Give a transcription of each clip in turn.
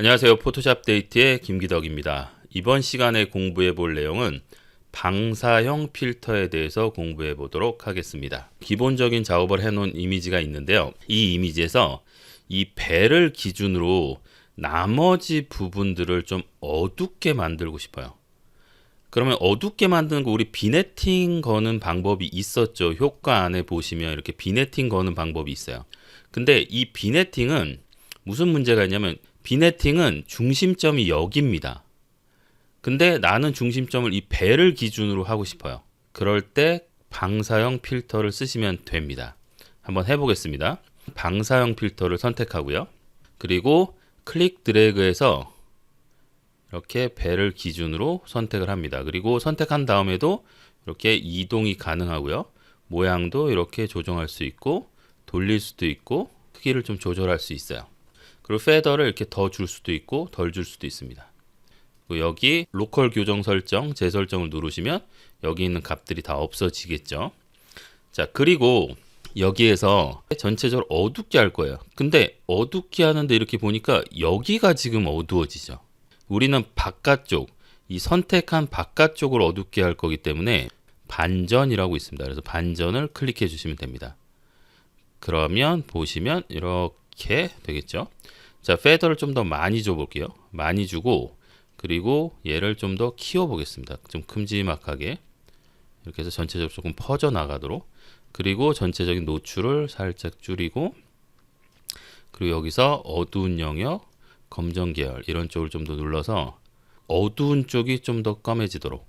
안녕하세요. 포토샵 데이트의 김기덕입니다. 이번 시간에 공부해 볼 내용은 방사형 필터에 대해서 공부해 보도록 하겠습니다. 기본적인 작업을 해 놓은 이미지가 있는데요. 이 이미지에서 이 배를 기준으로 나머지 부분들을 좀 어둡게 만들고 싶어요. 그러면 어둡게 만드는 거 우리 비네팅 거는 방법이 있었죠. 효과 안에 보시면 이렇게 비네팅 거는 방법이 있어요. 근데 이 비네팅은 무슨 문제가 있냐면 비네팅은 중심점이 여기입니다. 근데 나는 중심점을 이 배를 기준으로 하고 싶어요. 그럴 때 방사형 필터를 쓰시면 됩니다. 한번 해보겠습니다. 방사형 필터를 선택하고요. 그리고 클릭 드래그해서 이렇게 배를 기준으로 선택을 합니다. 그리고 선택한 다음에도 이렇게 이동이 가능하고요. 모양도 이렇게 조정할 수 있고 돌릴 수도 있고 크기를 좀 조절할 수 있어요. 그리고 페더를 이렇게 더 줄 수도 있고 덜 줄 수도 있습니다. 여기 로컬 교정 설정 재설정을 누르시면 여기 있는 값들이 다 없어지겠죠. 자 그리고 여기에서 전체적으로 어둡게 할 거예요. 근데 어둡게 하는데 이렇게 보니까 여기가 지금 어두워지죠. 우리는 바깥쪽, 이 선택한 바깥쪽을 어둡게 할 거기 때문에 반전이라고 있습니다. 그래서 반전을 클릭해 주시면 됩니다. 그러면 보시면 이렇게 되겠죠. 자, 페더를 좀 더 많이 줘 볼게요. 많이 주고 그리고 얘를 좀 더 키워 보겠습니다. 좀 큼지막하게. 이렇게 해서 전체적으로 조금 퍼져 나가도록 그리고 전체적인 노출을 살짝 줄이고 그리고 여기서 어두운 영역 검정 계열 이런 쪽을 좀 더 눌러서 어두운 쪽이 좀더 검해지도록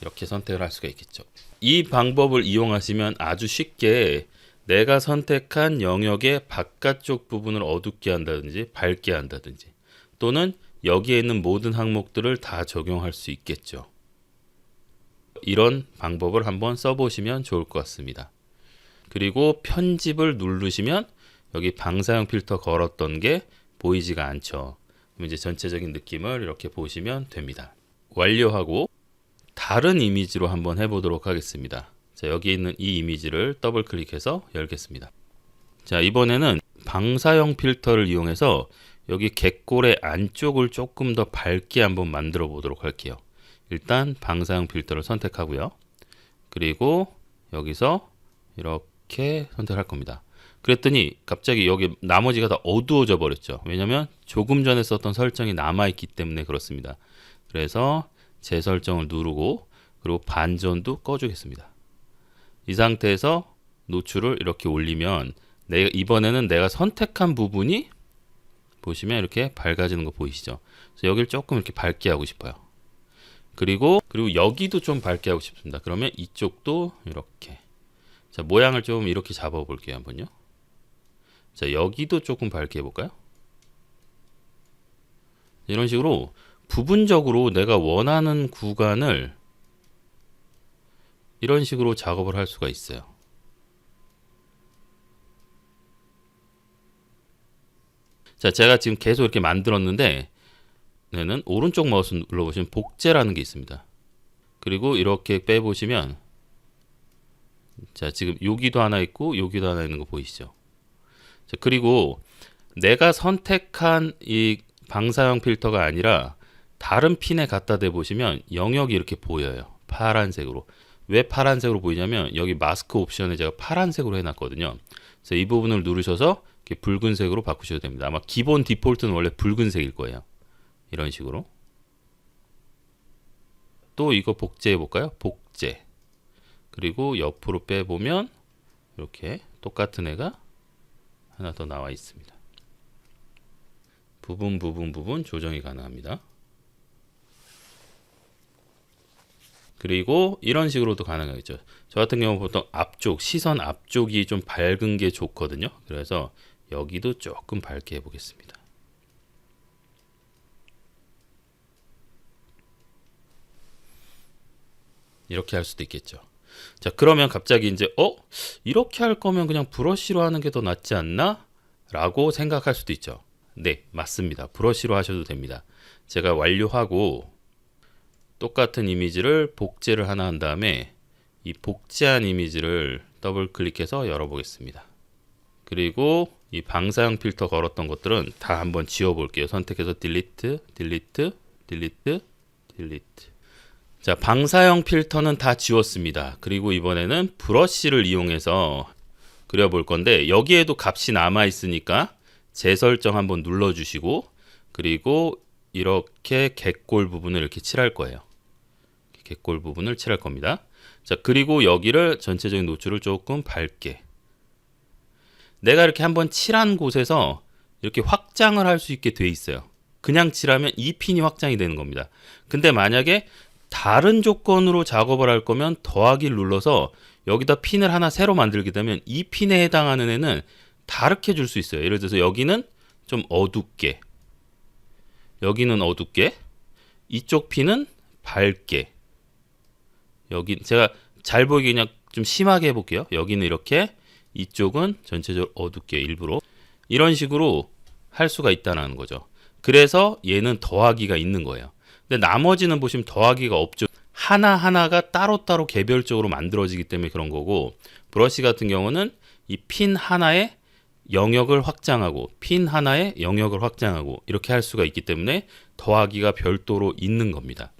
이렇게 선택을 할 수가 있겠죠. 이 방법을 이용하시면 아주 쉽게 내가 선택한 영역의 바깥쪽 부분을 어둡게 한다든지 밝게 한다든지 또는 여기에 있는 모든 항목들을 다 적용할 수 있겠죠. 이런 방법을 한번 써보시면 좋을 것 같습니다. 그리고 편집을 누르시면 여기 방사형 필터 걸었던 게 보이지가 않죠. 그럼 이제 전체적인 느낌을 이렇게 보시면 됩니다. 완료하고 다른 이미지로 한번 해보도록 하겠습니다. 자, 여기 있는 이 이미지를 더블 클릭해서 열겠습니다. 자, 이번에는 방사형 필터를 이용해서 여기 객골의 안쪽을 조금 더 밝게 한번 만들어 보도록 할게요. 일단 방사형 필터를 선택하고요. 그리고 여기서 이렇게 선택할 겁니다. 그랬더니 갑자기 여기 나머지가 다 어두워져 버렸죠. 왜냐면 조금 전에 썼던 설정이 남아있기 때문에 그렇습니다. 그래서 재설정을 누르고 그리고 반전도 꺼주겠습니다. 이 상태에서 노출을 이렇게 올리면 내가 이번에는 내가 선택한 부분이 보시면 이렇게 밝아지는 거 보이시죠? 그래서 여기를 조금 이렇게 밝게 하고 싶어요. 그리고 그리고 여기도 좀 밝게 하고 싶습니다. 그러면 이쪽도 이렇게 자 모양을 좀 이렇게 잡아 볼게요 한번요. 자 여기도 조금 밝게 해볼까요? 이런 식으로 부분적으로 내가 원하는 구간을 이런 식으로 작업을 할 수가 있어요. 자, 제가 지금 계속 이렇게 만들었는데, 얘는 오른쪽 마우스 눌러보시면 복제라는 게 있습니다. 그리고 이렇게 빼보시면, 자, 지금 여기도 하나 있고, 여기도 하나 있는 거 보이시죠? 자, 그리고 내가 선택한 이 방사형 필터가 아니라 다른 핀에 갖다 대 보시면 영역이 이렇게 보여요. 파란색으로. 왜 파란색으로 보이냐면 여기 마스크 옵션에 제가 파란색으로 해놨거든요. 그래서 이 부분을 누르셔서 이렇게 붉은색으로 바꾸셔도 됩니다. 아마 기본 디폴트는 원래 붉은색일 거예요. 이런 식으로. 또 이거 복제해 볼까요? 복제. 그리고 옆으로 빼보면 이렇게 똑같은 애가 하나 더 나와 있습니다. 부분 부분 부분 조정이 가능합니다. 그리고 이런 식으로도 가능하겠죠. 저 같은 경우 보통 앞쪽, 시선 앞쪽이 좀 밝은 게 좋거든요. 그래서 여기도 조금 밝게 해보겠습니다. 이렇게 할 수도 있겠죠. 자, 그러면 갑자기 이제, 어? 이렇게 할 거면 그냥 브러쉬로 하는 게 더 낫지 않나? 라고 생각할 수도 있죠. 네, 맞습니다. 브러쉬로 하셔도 됩니다. 제가 완료하고 똑같은 이미지를 복제를 하나 한 다음에 이 복제한 이미지를 더블 클릭해서 열어보겠습니다. 그리고 이 방사형 필터 걸었던 것들은 다 한번 지워 볼게요. 선택해서 딜리트, 딜리트, 딜리트, 딜리트. 자, 방사형 필터는 다 지웠습니다. 그리고 이번에는 브러쉬를 이용해서 그려 볼 건데 여기에도 값이 남아 있으니까 재설정 한번 눌러 주시고 그리고 이렇게 객골 부분을 이렇게 칠할 거예요. 객골 부분을 칠할 겁니다. 자, 그리고 여기를 전체적인 노출을 조금 밝게 내가 이렇게 한번 칠한 곳에서 이렇게 확장을 할 수 있게 돼 있어요. 그냥 칠하면 이 핀이 확장이 되는 겁니다. 근데 만약에 다른 조건으로 작업을 할 거면 더하기를 눌러서 여기다 핀을 하나 새로 만들게 되면 이 핀에 해당하는 애는 다르게 줄 수 있어요. 예를 들어서 여기는 좀 어둡게, 여기는 어둡게, 이쪽 핀은 밝게. 여기 제가 잘 보이게 그냥 좀 심하게 해볼게요. 여기는 이렇게, 이쪽은 전체적으로 어둡게 일부러 이런 식으로 할 수가 있다는 거죠. 그래서 얘는 더하기가 있는 거예요. 근데 나머지는 보시면 더하기가 없죠. 하나하나가 따로따로 개별적으로 만들어지기 때문에 그런 거고 브러쉬 같은 경우는 이 핀 하나에 영역을 확장하고 핀 하나에 영역을 확장하고 이렇게 할 수가 있기 때문에 더하기가 별도로 있는 겁니다.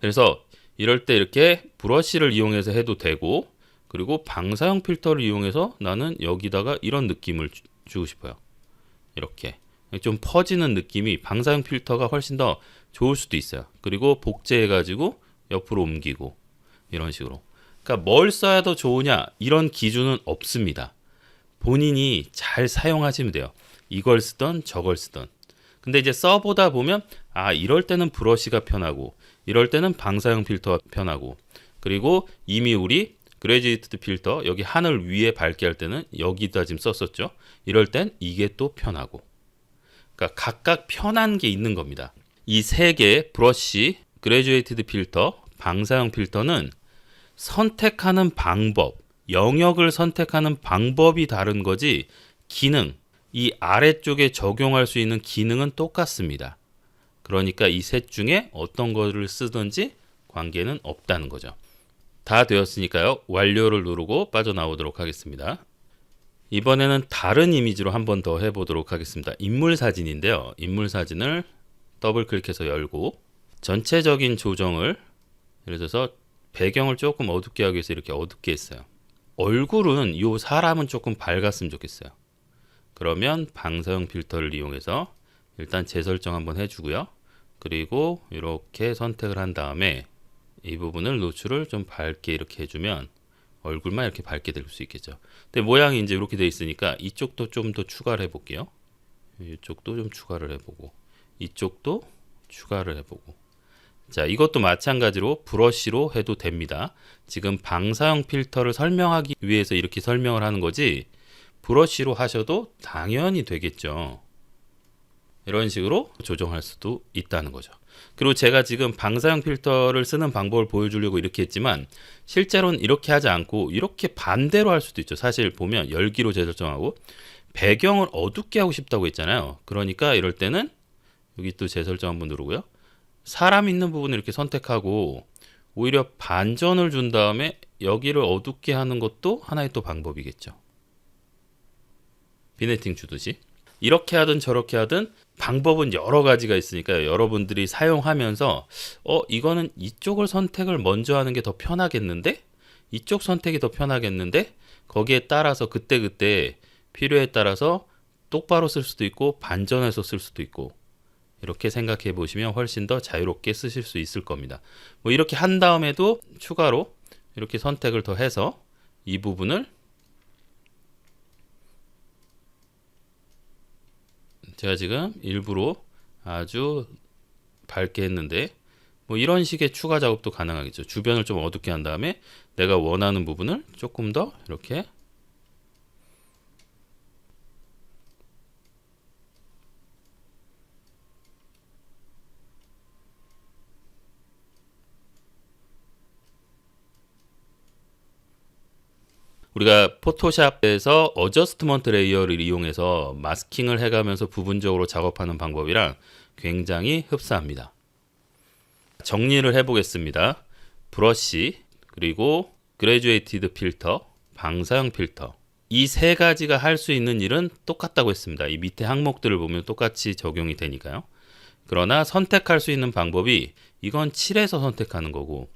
그래서 이럴 때 이렇게 브러쉬를 이용해서 해도 되고 그리고 방사형 필터를 이용해서 나는 여기다가 이런 느낌을 주, 주고 싶어요. 이렇게 좀 퍼지는 느낌이 방사형 필터가 훨씬 더 좋을 수도 있어요. 그리고 복제해 가지고 옆으로 옮기고 이런 식으로. 그러니까 뭘 써야 더 좋으냐 이런 기준은 없습니다. 본인이 잘 사용하시면 돼요. 이걸 쓰던 저걸 쓰던. 근데 이제 써보다 보면 아 이럴 때는 브러쉬가 편하고 이럴 때는 방사형 필터가 편하고 그리고 이미 우리 그레지이트 필터 여기 하늘 위에 밝게 할 때는 여기다 지금 썼었죠. 이럴 땐 이게 또 편하고. 그러니까 각각 편한 게 있는 겁니다. 이 세개 브러쉬, 그레주에이티드 필터, 방사형 필터는 선택하는 방법, 영역을 선택하는 방법이 다른 거지 기능, 이 아래쪽에 적용할 수 있는 기능은 똑같습니다. 그러니까 이 셋 중에 어떤 거를 쓰든지 관계는 없다는 거죠. 다 되었으니까요. 완료를 누르고 빠져나오도록 하겠습니다. 이번에는 다른 이미지로 한 번 더 해보도록 하겠습니다. 인물 사진인데요. 인물 사진을 더블 클릭해서 열고 전체적인 조정을 예를 들어서 배경을 조금 어둡게 하기 위해서 이렇게 어둡게 했어요. 얼굴은 이 사람은 조금 밝았으면 좋겠어요. 그러면 방사형 필터를 이용해서 일단 재설정 한번 해주고요. 그리고 이렇게 선택을 한 다음에 이 부분을 노출을 좀 밝게 이렇게 해주면 얼굴만 이렇게 밝게 될 수 있겠죠. 근데 모양이 이제 이렇게 돼 있으니까 이쪽도 좀 더 추가를 해볼게요. 이쪽도 좀 추가를 해보고 이쪽도 추가를 해보고 자 이것도 마찬가지로 브러쉬로 해도 됩니다. 지금 방사형 필터를 설명하기 위해서 이렇게 설명을 하는 거지 브러쉬로 하셔도 당연히 되겠죠. 이런 식으로 조정할 수도 있다는 거죠. 그리고 제가 지금 방사형 필터를 쓰는 방법을 보여주려고 이렇게 했지만 실제로는 이렇게 하지 않고 이렇게 반대로 할 수도 있죠. 사실 보면 열기로 재설정하고 배경을 어둡게 하고 싶다고 했잖아요. 그러니까 이럴 때는 여기 또 재설정 한번 누르고요. 사람 있는 부분을 이렇게 선택하고 오히려 반전을 준 다음에 여기를 어둡게 하는 것도 하나의 또 방법이겠죠. 비네팅 주듯이. 이렇게 하든 저렇게 하든 방법은 여러 가지가 있으니까 여러분들이 사용하면서 어 이거는 이쪽을 선택을 먼저 하는 게 더 편하겠는데? 이쪽 선택이 더 편하겠는데? 거기에 따라서 그때 그때 필요에 따라서 똑바로 쓸 수도 있고 반전해서 쓸 수도 있고 이렇게 생각해 보시면 훨씬 더 자유롭게 쓰실 수 있을 겁니다. 뭐 이렇게 한 다음에도 추가로 이렇게 선택을 더 해서 이 부분을 제가 지금 일부러 아주 밝게 했는데 뭐 이런 식의 추가 작업도 가능하겠죠. 주변을 좀 어둡게 한 다음에 내가 원하는 부분을 조금 더 이렇게 우리가 포토샵에서 어저스트먼트 레이어를 이용해서 마스킹을 해가면서 부분적으로 작업하는 방법이랑 굉장히 흡사합니다. 정리를 해보겠습니다. 브러쉬, 그리고 그레주에이티드 필터, 방사형 필터 이 세 가지가 할 수 있는 일은 똑같다고 했습니다. 이 밑에 항목들을 보면 똑같이 적용이 되니까요. 그러나 선택할 수 있는 방법이 이건 7에서 선택하는 거고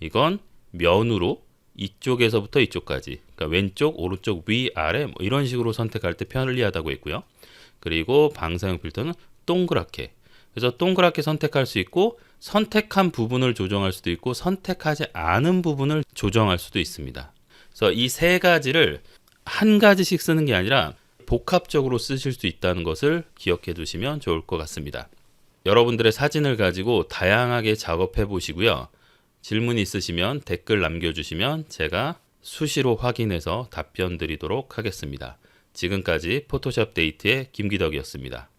이건 면으로 이쪽에서부터 이쪽까지 그러니까 왼쪽, 오른쪽, 위, 아래 뭐 이런 식으로 선택할 때 편리하다고 했고요. 그리고 방사형 필터는 동그랗게 그래서 동그랗게 선택할 수 있고 선택한 부분을 조정할 수도 있고 선택하지 않은 부분을 조정할 수도 있습니다. 그래서 이 세 가지를 한 가지씩 쓰는 게 아니라 복합적으로 쓰실 수 있다는 것을 기억해 두시면 좋을 것 같습니다. 여러분들의 사진을 가지고 다양하게 작업해 보시고요. 질문 있으시면 댓글 남겨주시면 제가 수시로 확인해서 답변 드리도록 하겠습니다. 지금까지 포토샵 데이트의 김기덕이었습니다.